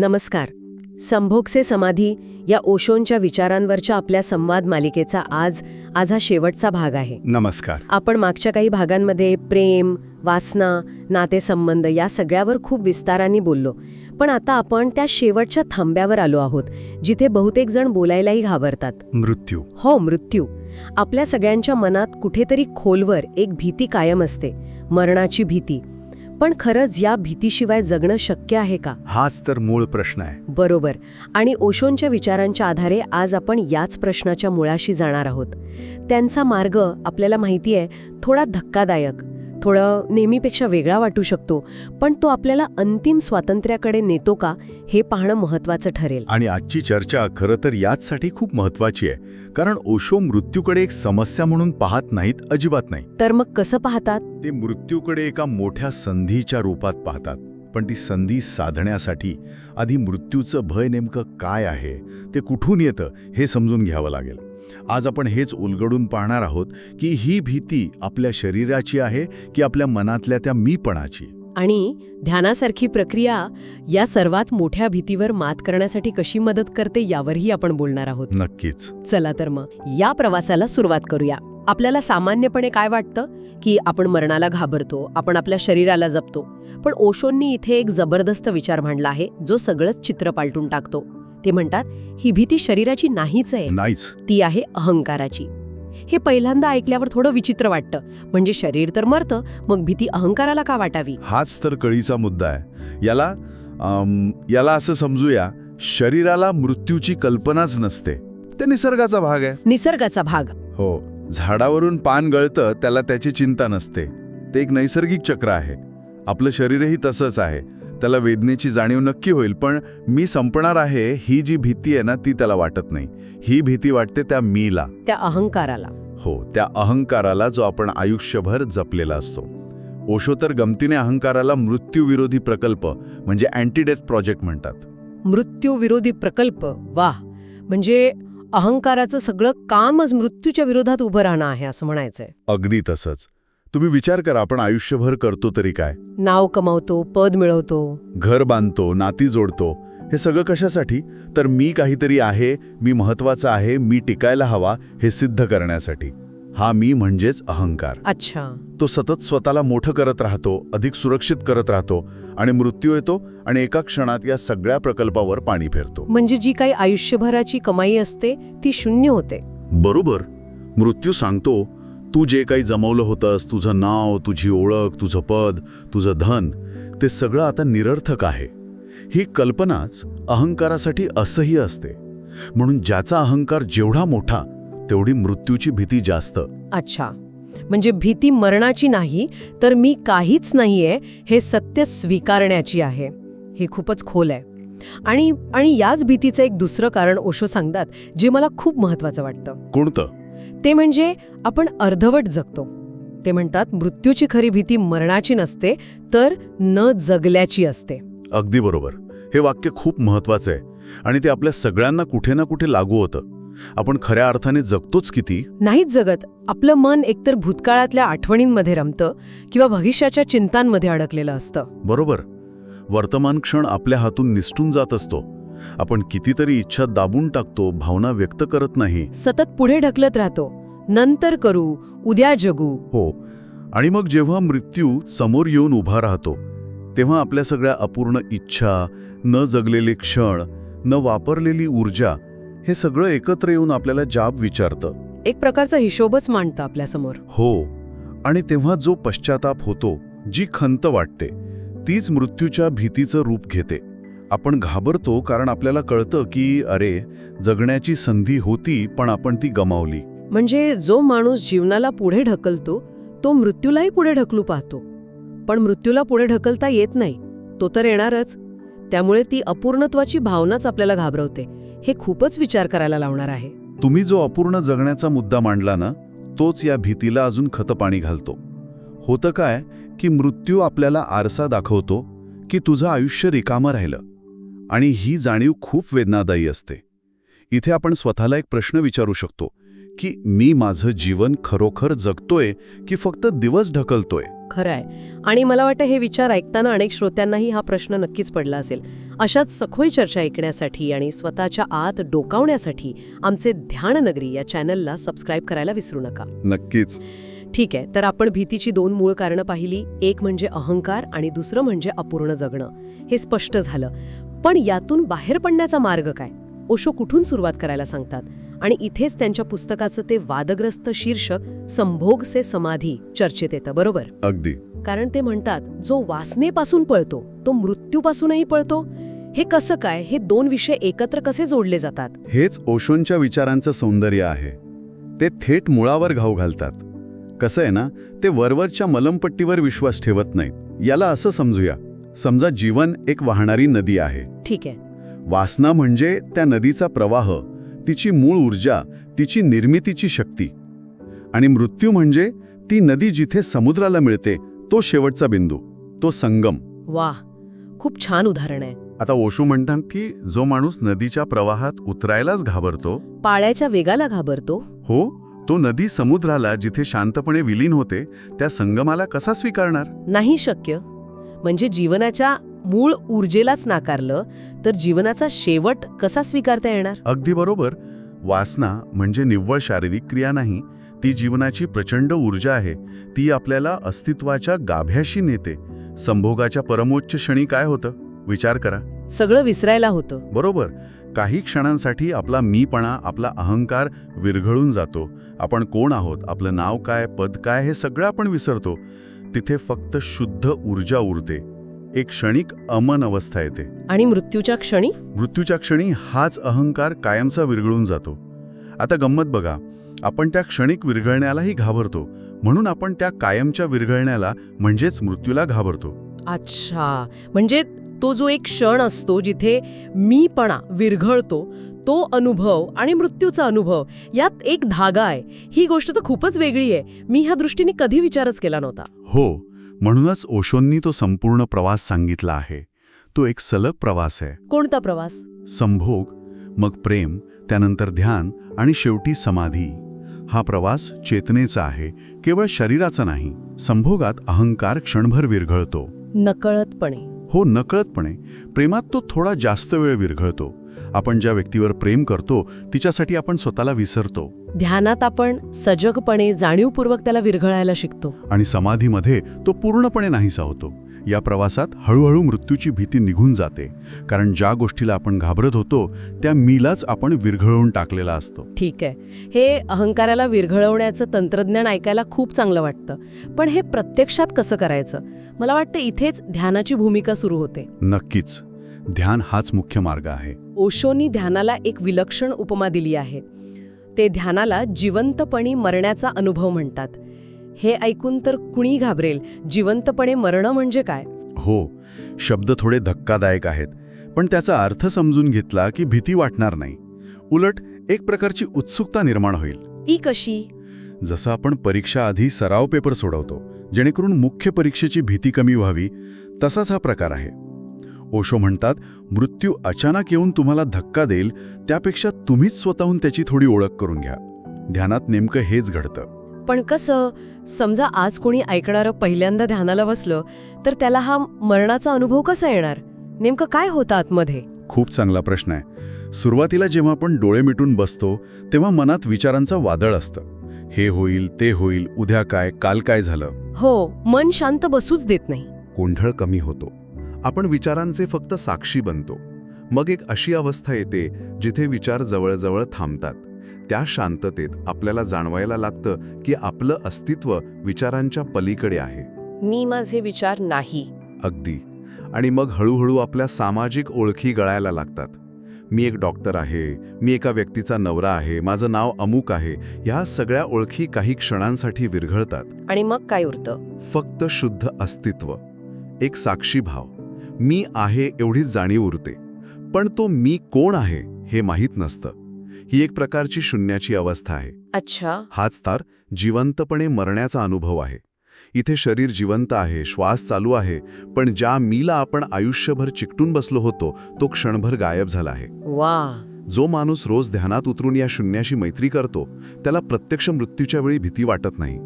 नमस्कार. संभोगसे समाधी या ओशोंच्या विचारांवरच्या आपल्या संवाद मालिकेचा आज आज हा शेवटचा भाग आहे. नमस्कार. आपण मागच्या काही भागांमध्ये प्रेम वासना नातेसंबंध या सगळ्यावर खूप विस्ताराने बोललो. पण आता आपण त्या शेवटच्या थांब्यावर आलो आहोत जिथे बहुतेक जण बोलायलाही घाबरतात. मृत्यू. हो मृत्यू. आपल्या सगळ्यांच्या मनात कुठेतरी खोलवर एक भीती कायम असते. मरणाची भीती. पण खरंच या भीतीशिवाय जगणं शक्य आहे का? हाच तर मूळ प्रश्न आहे. बरोबर. आणि ओशोंच्या विचारांच्या आधारे आज आपण याच प्रश्नाच्या मुळाशी जाणार आहोत. त्यांचा मार्ग आपल्याला माहिती आहे थोडा धक्कादायक. थोडं नेहमीपेक्षा वेगळा वाटू शकतो पण तो आपल्याला अंतिम स्वातंत्र्याकडे नेतो का हे पाहणं महत्वाचं ठरेल. आणि आजची चर्चा खरं तर याचसाठी खूप महत्वाची आहे कारण ओशो मृत्यूकडे एक समस्या म्हणून पाहत नाहीत अजिबात नाही. तर मग कसं पाहतात? ते मृत्यूकडे एका मोठ्या संधीच्या रूपात पाहतात पण ती संधी साधण्यासाठी आधी मृत्यूचं भय नेमकं काय आहे ते कुठून येतं हे समजून घ्यावं लागेल. आज आपण हेच उलगडून पाहणार आहोत की ही भीती आपल्या शरीराची आहे की आपल्या मनातल्या त्या मीपणाची? आणि ध्यानासारखी प्रक्रिया या सर्वात मोठ्या भीतीवर मात करण्यासाठी कशी मदत करते यावरही आपण बोलणार आहोत. नक्कीच. चला तर मग या प्रवासाला सुरुवात करूया. आपल्याला सामान्यपणे काय वाटतं? की आपण मरणाला घाबरतो आपण आपल्या शरीराला जपतो. पण ओशोंनी इथे एक जबरदस्त विचार मांडला आहे जो सगळंच चित्र पालटून टाकतो. ते म्हणतात ही भीती शरीराची नाहीच आहे. नाहीच. ती आहे अहंकाराची. हे पहिल्यांदा ऐकल्यावर थोडं विचित्र वाटतं. म्हणजे शरीर तर मरतं मग भीती अहंकाराला का वाटावी? हाच तर कळीचा मुद्दा आहे. याला अम, याला असं समजूया शरीराला मृत्यूची कल्पनाच नसते. ते निसर्गाचा भाग आहे. निसर्गाचा भाग. हो झाडावरून पान गळतं त्याला त्याची चिंता नसते. ते एक नैसर्गिक चक्र आहे. आपलं शरीरही तसंच आहे. त्याला वेदनेची जाणीव नक्की होईल पण मी संपणार आहे ही जी भीती आहे ना ती त्याला वाटत नाही. ही भीती वाटते त्या मीला. त्या अहंकाराला. हो त्या अहंकाराला जो आपण आयुष्यभर जपलेला असतो. ओशो तर गमतीने अहंकाराला मृत्यूविरोधी प्रकल्प म्हणजे अँटीडेथ प्रोजेक्ट म्हणतात. मृत्यू विरोधी प्रकल्प? वाह! म्हणजे अहंकाराचं सगळं कामच मृत्यूच्या विरोधात उभं राहणं आहे असं म्हणायचंय. अगदी तसंच. तुम्ही विचार करा आपण आयुष्यभर करतो तरी काय. नाव कमावतो पद मिळवतो. घर बांधतो नाती जोडतो हे सगळं कशासाठी? तर मी काहीतरी आहे मी महत्त्वाचा आहे मी टिकायला हवा हे सिद्ध करण्यासाठी. हा मी म्हणजेच अहंकार. अच्छा. तो सतत स्वतःला मोठं करत राहतो अधिक सुरक्षित करत राहतो आणि मृत्यू येतो आणि एका क्षणात या सगळ्या प्रकल्पावर पाणी फेरतो. म्हणजे जी काही आयुष्यभराची कमाई असते ती शून्य होते. बरोबर. मृत्यू सांगतो तू जे काही जमवलं होतंस तुझं नाव तुझी ओळख तुझं पद तुझं धन ते सगळं आता निरर्थक आहे. ही कल्पनाच अहंकारासाठी असह्य असते. म्हणून ज्याचा अहंकार जेवढा मोठा तेवढी मृत्यूची भीती जास्त. अच्छा. म्हणजे भीती मरणाची नाही तर मी काहीच नाहीये हे सत्य स्वीकारण्याची आहे. हे खूपच खोल आहे. आणि आणि याच भीतीचं एक दुसरं कारण ओशो सांगतात जे मला खूप महत्वाचं वाटतं. कोणतं? ते म्हणजे आपण अर्धवट जगतो. ते म्हणतात मृत्यूची खरी भीती मरणाची नसते तर न जगल्याची असते. अगदी बरोबर. हे वाक्य खूप महत्वाचं आहे आणि ते आपल्या सगळ्यांना कुठे ना कुठे लागू होतं. आपण खऱ्या अर्थाने जगतोच किती? नाहीच जगत. आपलं मन एकतर भूतकाळातल्या आठवणींमध्ये रमतं किंवा भविष्याच्या चिंतांमध्ये अडकलेलं असतं. बरोबर. वर्तमान क्षण आपल्या हातून निसटून जात असतो. आपण कितीतरी इच्छा दाबून टाकतो भावना व्यक्त करत नाही. सतत पुढे ढकलत राहतो. नंतर करू उद्या जगू. हो. आणि मग जेव्हा मृत्यू समोर येऊन उभा राहतो तेव्हा आपल्या सगळ्या अपूर्ण इच्छा न जगलेले क्षण न वापरलेली ऊर्जा हे सगळं एकत्र येऊन आपल्याला जाब विचारतं. एक प्रकारचा हिशोबच मांडतं आपल्यासमोर. हो. आणि तेव्हा जो पश्चाताप होतो जी खंत वाटते तीच मृत्यूच्या भीतीचं रूप घेते. आपण घाबरतो कारण आपल्याला कळतं की अरे जगण्याची संधी होती पण आपण ती गमावली. म्हणजे जो माणूस जीवनाला पुढे ढकलतो तो मृत्यूलाही पुढे ढकलू पाहतो. पण मृत्यूला पुढे ढकलता येत नाही तो तर येणारच. त्यामुळे ती अपूर्णत्वाची भावनाच आपल्याला घाबरवते. हे खूपच विचार करायला लावणार आहे. तुम्ही जो अपूर्ण जगण्याचा मुद्दा मांडला ना तोच या भीतीला अजून खतपाणी घालतो. होतं काय की मृत्यू आपल्याला आरसा दाखवतो की तुझं आयुष्य रिकामं राहिलं. आणि ही जाणीव खूप वेदनादायी असते. इथे आपण स्वतःला एक प्रश्न विचारू शकतो की मी माझं जीवन खरोखर जगतोय की फक्त दिवस ढकलतोय? खरंय. आणि मला वाटतं हे विचार ऐकताना अनेक श्रोत्यांनाही हा प्रश्न नक्कीच पडला असेल. अशाच सखोल चर्चा ऐकण्यासाठी आणि स्वतःच्या आत डोकावण्यासाठी आमचे ध्याननगरी या चॅनलला सबस्क्राईब करायला विसरू नका. नक्कीच. ठीक आहे तर आपण भीतीची दोन मूळ कारणं पाहिली. एक म्हणजे अहंकार आणि दुसरं म्हणजे अपूर्ण जगणं. हे स्पष्ट झालं. पण यातून बाहेर पडण्याचा मार्ग काय? ओशो कुठून सुरुवात करायला सांगतात? आणि इथेच त्यांच्या पुस्तकाचं ते वादग्रस्त शीर्षक संभोग से समाधी चर्चेत येतं बरोबर? अगदी. कारण ते म्हणतात जो वासनेपासून पळतो तो मृत्यूपासूनही पळतो? हे कसं काय? हे दोन विषय एकत्र कसे जोडले जातात? हेच ओशोंच्या विचारांचं सौंदर्य आहे. ते थेट मुळावर घाव घालतात. कसं आहे ना ते वरवरच्या मलमपट्टीवर विश्वास ठेवत नाहीत. याला असं समजूया. समजा जीवन एक वाहणारी नदी आहे. ठीक आहे. वासना म्हणजे त्या नदीचा प्रवाह तिची मूळ ऊर्जा तिची निर्मितीची शक्ती. आणि मृत्यू म्हणजे ती नदी जिथे समुद्राला मिळते तो शेवटचा बिंदू तो संगम. वा खूप छान उदाहरण आहे. आता ओशू म्हणतात की जो माणूस नदीच्या प्रवाहात उतरायलाच घाबरतो पाळ्याच्या वेगाला घाबरतो? हो तो नदी समुद्राला जिथे शांतपणे विलीन होते त्या संगमाला कसा स्वीकारणार? नाही शक्य. म्हणजे जीवनाच्या मूळ ऊर्जेलाच नाकारलं तर जीवनाचा शेवट कसा स्वीकारता येणार? अगदी बरोबर. वासना म्हणजे निव्वळ शारीरिक क्रिया नाही ती जीवनाची प्रचंड ऊर्जा आहे. ती आपल्याला अस्तित्वाच्या गाभ्याशी नेते. संभोगाच्या परमोच्च क्षणी काय होतं? विचार करा. सगळं विसरायला होतं. बरोबर. काही क्षणांसाठी आपला मीपणा आपला अहंकार विरघळून जातो. आपण कोण आहोत? आपलं नाव काय? पद काय? हे सगळं आपण विसरतो. तिथे फक्त शुद्ध ऊर्जा उरते. एक क्षणिक अमन अवस्था येते. आणि मृत्यूच्या क्षणी? मृत्यूच्या क्षणी हाच अहंकार कायमचा विरघळून जातो. आता गंमत बघा. आपण त्या क्षणिक विरघळण्यालाही घाबरतो. म्हणून आपण त्या कायमच्या विरघळण्याला म्हणजेच मृत्यूला घाबरतो. अच्छा. म्हणजे तो जो एक क्षण असतो जिथे मीपणा विरघळतो तो अनुभव आणि मृत्यूचा अनुभव यात एक धागा आहे. ही गोष्ट तर खूपच वेगळी आहे. मी ह्या दृष्टीने कधी विचारच केला नव्हता. हो म्हणूनच ओशोंनी तो संपूर्ण प्रवास सांगितला आहे. तो एक सलग प्रवास आहे. कोणता प्रवास? संभोग मग प्रेम त्यानंतर ध्यान आणि शेवटी समाधी. हा प्रवास चेतनेचा आहे केवळ शरीराचा नाही संभोगात अहंकार क्षणभर विरघळतो. नकळतपणे. हो नकळतपणे. प्रेमात तो थोडा जास्त वेळ विरघळतो. आपण ज्या व्यक्तीवर प्रेम करतो तिच्यासाठी आपण स्वतःला विसरतो. ध्यानात आपण सजगपणे जाणीवपूर्वक त्याला विरघळायला शिकतो. आणि समाधीमध्ये तो पूर्णपणे नाहीसा होतो. या प्रवासात हळूहळू मृत्यूची भीती निघून जाते. कारण ज्या गोष्टीला आपण घाबरत होतो त्या मीलाच आपण विरघळवून टाकलेला असतो. ठीक आहे. हे अहंकाराला विरघळवण्याचं तंत्रज्ञान ऐकायला खूप चांगलं वाटतं. पण हे प्रत्यक्षात कसं करायचं? मला वाटतं इथेच ध्यानाची भूमिका सुरू होते. नक्कीच. ध्यान हाच मुख्य मार्ग आहे. ओशोनी ध्यानाला एक विलक्षण उपमा दिली आहे. ते ध्यानाला जिवंतपणी मरण्याचा अनुभव म्हणतात. हे ऐकून तर कुणी घाबरेल? जिवंतपणे मरणं म्हणजे काय? हो शब्द थोडे धक्कादायक आहेत पण त्याचा अर्थ समजून घेतला की भीती वाटणार नाही. उलट एक प्रकारची उत्सुकता निर्माण होईल. ती कशी? जसं आपण परीक्षा आधी सराव पेपर सोडवतो जेणेकरून मुख्य परीक्षेची भीती कमी व्हावी तसाच हा प्रकार आहे. ओशो म्हणतात मृत्यू अचानक येऊन तुम्हाला धक्का देईल त्यापेक्षा तुम्हीच स्वतःहून त्याची थोडी ओळख करून घ्या. ध्यानात नेमकं हेच घडतं. पण कसं समजा आज कोणी ऐकणारं पहिल्यांदा ध्यानाला बसलं तर त्याला हा मरणाचा अनुभव कसा येणार? नेमकं काय होतं आतमध्ये? खूप चांगला प्रश्न आहे. सुरुवातीला जेव्हा आपण डोळे मिटून बसतो तेव्हा मनात विचारांचं वादळ असतं. हे होईल ते होईल उद्या काय काल काय झालं? हो मन शांत बसूच देत नाही. गोंधळ कमी होतो. आपण विचारांचे फक्त साक्षी बनतो. मग एक अशी अवस्था येते जिथे विचार जवळजवळ थांबतात. त्या शांततेत आपल्याला जाणवायला लागतं की आपलं अस्तित्व विचारांच्या पलीकडे आहे. मी माझे विचार नाही. अगदी. आणि मग हळूहळू आपल्या सामाजिक ओळखी गळायला लागतात. मी एक डॉक्टर आहे मी एका व्यक्तीचा नवरा आहे माझं नाव अमुक आहे ह्या सगळ्या ओळखी काही क्षणांसाठी विरघळतात. आणि मग काय उरतं? फक्त शुद्ध अस्तित्व. एक साक्षी भाव. मी आहे एवढीच जाणीव उरते. पण तो मी कोण आहे हे माहीत नसतं. ही एक प्रकारची शून्याची अवस्था आहे. अच्छा. हाच तर जिवंतपणे मरण्याचा अनुभव आहे. इथे शरीर जिवंत आहे श्वास चालू आहे पण ज्या मीला आपण आयुष्यभर चिकटून बसलो होतो तो क्षणभर गायब झाला आहे. वा. जो माणूस रोज ध्यानात उतरून या शून्याशी मैत्री करतो त्याला प्रत्यक्ष मृत्यूच्या वेळी भीती वाटत नाही.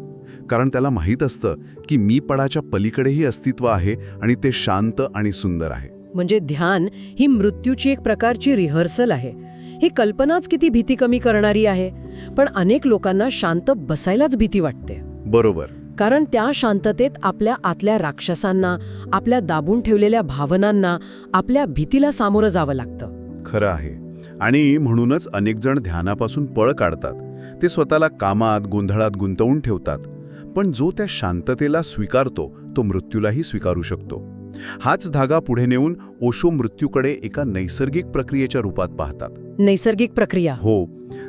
कारण त्याला माहीत असतं की मी पडाच्या पलीकडेही अस्तित्व आहे आणि ते शांत आणि सुंदर आहे. म्हणजे ध्यान ही मृत्यूची एक प्रकारची रिहर्सल आहे. ही कल्पनाच किती भीती कमी करणारी आहे. पण अनेक लोकांना शांत बसायलाच भीती वाटते. बरोबर. कारण त्या शांततेत आपल्या आतल्या राक्षसांना आपल्या दाबून ठेवलेल्या भावनांना आपल्या भीतीला सामोरं जावं लागतं. खरं आहे. आणि म्हणूनच अनेक जण ध्यानापासून पळ काढतात. ते स्वतःला कामात गोंधळात गुंतवून ठेवतात. पण जो त्या शांततेला स्वीकारतो तो मृत्यूलाही स्वीकारू शकतो. हाच धागा पुढे नेऊन ओशो मृत्यूकडे एका नैसर्गिक प्रक्रियेच्या रूपात पाहतात. नैसर्गिक प्रक्रिया. हो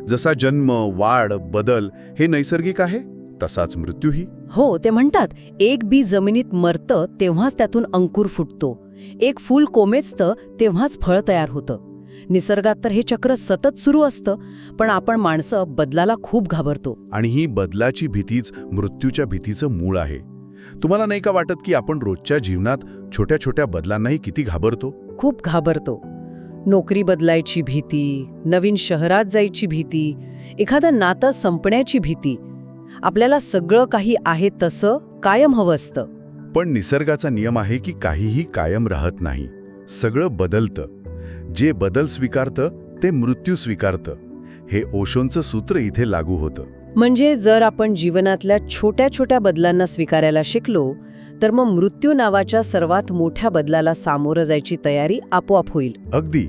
जसा जन्म वाढ बदल हे नैसर्गिक आहे तसाच मृत्यूही. हो ते म्हणतात एक बी जमिनीत मरतं तेव्हाच त्यातून अंकुर फुटतो. एक फूल कोमेजतं तेव्हाच फळ तयार होतं. निसर्गात तर हे चक्र सतत सुरू असतं पण आपण माणसं बदलाला खूप घाबरतो. आणि ही बदलाची भीतीच मृत्यूच्या भीतीचं मूळ आहे. तुम्हाला नाही का वाटत की आपण रोजच्या जीवनात छोट्या छोट्या बदलांनाही किती घाबरतो? खूप घाबरतो. नोकरी बदलायची भीती नवीन शहरात जायची भीती एखादं नातं संपण्याची भीती. आपल्याला सगळं काही आहे तसं कायम हवं असतं. पण निसर्गाचा नियम आहे की काहीही कायम राहत नाही. सगळं बदलतं. जे बदल स्वीकारतं ते मृत्यू स्वीकारतं. हे ओशोंचं सूत्र इथे लागू होतं. म्हणजे जर आपण जीवनातल्या छोट्या छोट्या बदलांना स्वीकारायला शिकलो तर मग मृत्यू नावाच्या सर्वात मोठ्या बदलाला सामोरं जायची तयारी आपोआप होईल. अगदी.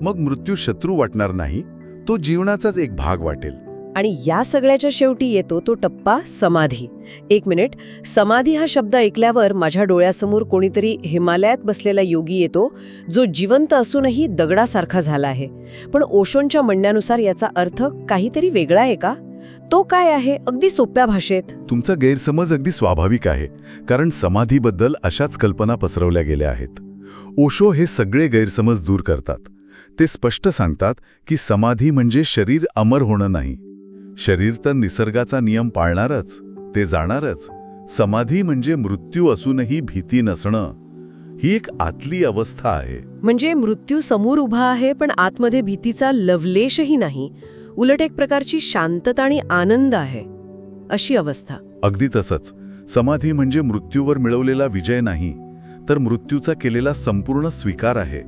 मग मृत्यू शत्रू वाटणार नाही तो जीवनाचाच एक भाग वाटेल. आणि या सगळ्याच्या शेवटी येतो तो टप्पा समाधी. एक मिनिट. समाधी हा शब्द ऐकल्यावर माझ्या डोळ्यासमोर कोणीतरी हिमालयात बसलेला योगी येतो जो जिवंत असूनही दगडासारखा झाला आहे. पण ओशोंच्या म्हणण्यानुसार याचा अर्थ काहीतरी वेगळा आहे का? तो काय आहे? अगदी सोप्या भाषेत. तुमचा गैरसमज अगदी स्वाभाविक आहे कारण समाधीबद्दल अशाच कल्पना पसरवल्या गेल्या आहेत. ओशो हे सगळे गैरसमज दूर करतात. ते स्पष्ट सांगतात की समाधी म्हणजे शरीर अमर होणं नाही. शरीर तर निसर्गाचा नियम पाळणारच ते जाणारच. समाधी म्हणजे मृत्यू असूनही भीती नसणं. ही एक आतली अवस्था आहे. म्हणजे मृत्यू समोर उभा आहे पण आतमध्ये भीतीचा लवलेशही नाही. उलट एक प्रकारची शांतता आणि आनंद आहे. अशी अवस्था. अगदी तसंच. समाधी म्हणजे मृत्यूवर मिळवलेला विजय नाही तर मृत्यूचा केलेला संपूर्ण स्वीकार आहे.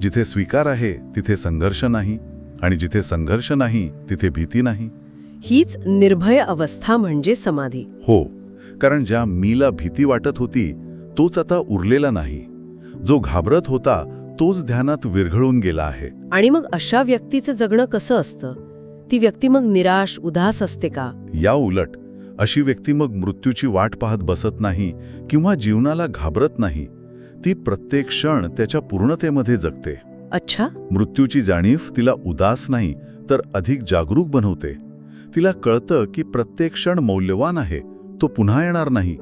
जिथे स्वीकार आहे तिथे संघर्ष नाही आणि जिथे संघर्ष नाही तिथे भीती नाही. हीच निर्भय अवस्था म्हणजे समाधी. हो कारण ज्या मीला भीती वाटत होती तोच आता उरलेला नाही. जो घाबरत होता तोच ध्यानात विरघळून गेला आहे. आणि मग अशा व्यक्तीचं जगणं कसं असतं? ती व्यक्ती मग निराश उदास असते का? या उलट अशी व्यक्ती मग मृत्यूची वाट पाहत बसत नाही किंवा जीवनाला घाबरत नाही. ती प्रत्येक क्षण त्याच्या पूर्णतेमध्ये जगते. अच्छा. मृत्यूची जाणीव तिला उदास नाही तर अधिक जागरूक बनवते. तिला कळतं की प्रत्येक क्षण मौल्यवान आहे तो पुन्हा येणार नाही.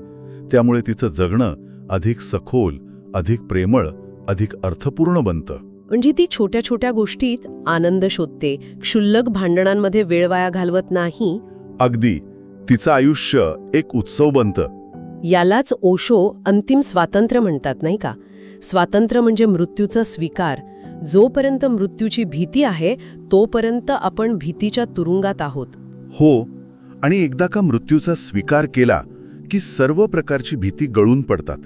त्यामुळे तिचं जगणं अधिक सखोल अधिक प्रेमळ अधिक अर्थपूर्ण बनतं. म्हणजे ती छोट्या छोट्या गोष्टीत आनंद शोधते क्षुल्लक भांडणांमध्ये वेळ वाया घालवत नाही? अगदी. तिचं आयुष्य एक उत्सव बनतं. यालाच ओशो अंतिम स्वातंत्र्य म्हणतात नाही का? स्वातंत्र्य म्हणजे मृत्यूचा स्वीकार. जोपर्यंत मृत्यूची भीती आहे तोपर्यंत आपण भीतीच्या तुरुंगात आहोत. हो आणि एकदा का मृत्यूचा स्वीकार केला की सर्व प्रकारची भीती गळून पडतात.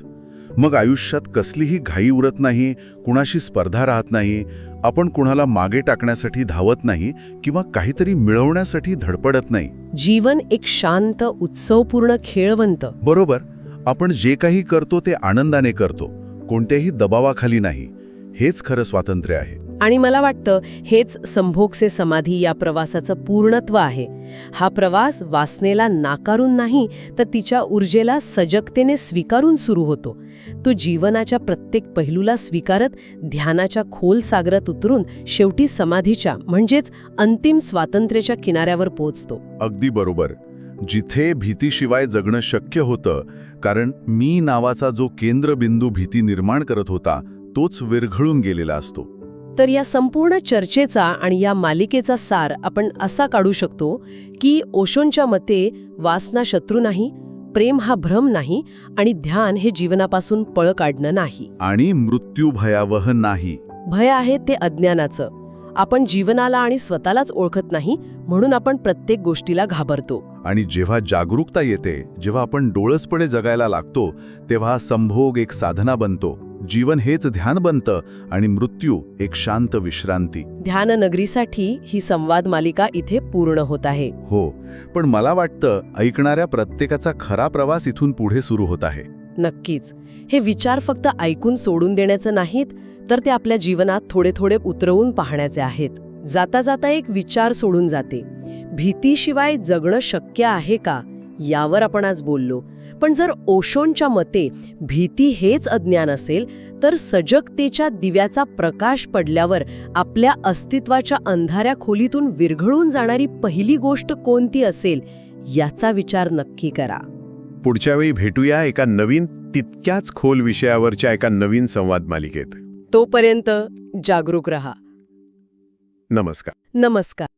मग आयुष्यात कसलीही घाई उरत नाही कुणाशी स्पर्धा राहत नाही आपण कुणाला मागे टाकण्यासाठी धावत नाही किंवा काहीतरी मिळवण्यासाठी धडपडत नाही. जीवन एक शांत उत्सवपूर्ण खेळवंत. बरोबर आपण जे काही करतो ते आनंदाने करतो कोणत्याही दबावाखाली नाही. हेच खरं स्वातंत्र्य आहे. आणि मला वाटतं हेच संभोगसे समाधी या प्रवासाचं पूर्णत्व आहे. हा प्रवास वासनेला नाकारून नाही तर तिच्या ऊर्जेला सजगतेने स्वीकारून सुरू होतो. तो जीवनाच्या प्रत्येक पैलूला स्वीकारत ध्यानाच्या खोल सागरात उतरून शेवटी समाधीच्या म्हणजेच अंतिम स्वातंत्र्याच्या किनाऱ्यावर पोहोचतो. अगदी बरोबर. जिथे भीतीशिवाय जगणं शक्य होतं कारण मी नावाचा जो केंद्रबिंदू भीती निर्माण करत होता तोच विरघळून गेलेला असतो. तर या संपूर्ण चर्चेचा आणि या मालिकेचा सार आपण असा काढू शकतो की ओशोंच्या मते वासना शत्रू नाही प्रेम हा भ्रम नाही आणि ध्यान हे जीवनापासून पळ काढणं नाही. आणि मृत्यू भयावह नाही. भय आहे ते अज्ञानाचं. आपण जीवनाला आणि स्वतःलाच ओळखत नाही म्हणून आपण प्रत्येक गोष्टीला घाबरतो. आणि जेव्हा जागरूकता येते जेव्हा आपण डोळसपणे जगायला लागतो तेव्हा संभोग एक साधना बनतो. जीवन हेच ध्यान बनतं आणि मृत्यू एक शांत विश्रांती. ध्यान नगरीसाठी ही संवाद मालिका इथे पूर्ण होत आहे. हो पण मला वाटतं ऐकणाऱ्या प्रत्येकाचा खरा प्रवास इथून पुढे सुरू होत आहे. नक्कीच. हे विचार फक्त ऐकून सोडून देण्याचं नाहीत तर ते आपल्या जीवनात थोडे थोडे उतरवून पाहण्याचे आहेत. जाता जाता एक विचार सोडून जाते. भीतीशिवाय जगणं शक्य आहे का? यावर आपण आज बोललो. पण जर ओशोंच्या मते भीती हेच अज्ञान असेल तर सजगतेच्या दिव्याचा प्रकाश पडल्यावर आपल्या अस्तित्वाच्या अंधाऱ्या खोलीतून विरघळून जाणारी पहिली गोष्ट कोणती असेल याचा विचार नक्की करा. पुढच्या वेळी भेटूया एका नवीन तितक्याच खोल विषयावरच्या एका नवीन संवाद मालिकेत. तोपर्यंत जागरूक रहा. नमस्कार. नमस्कार.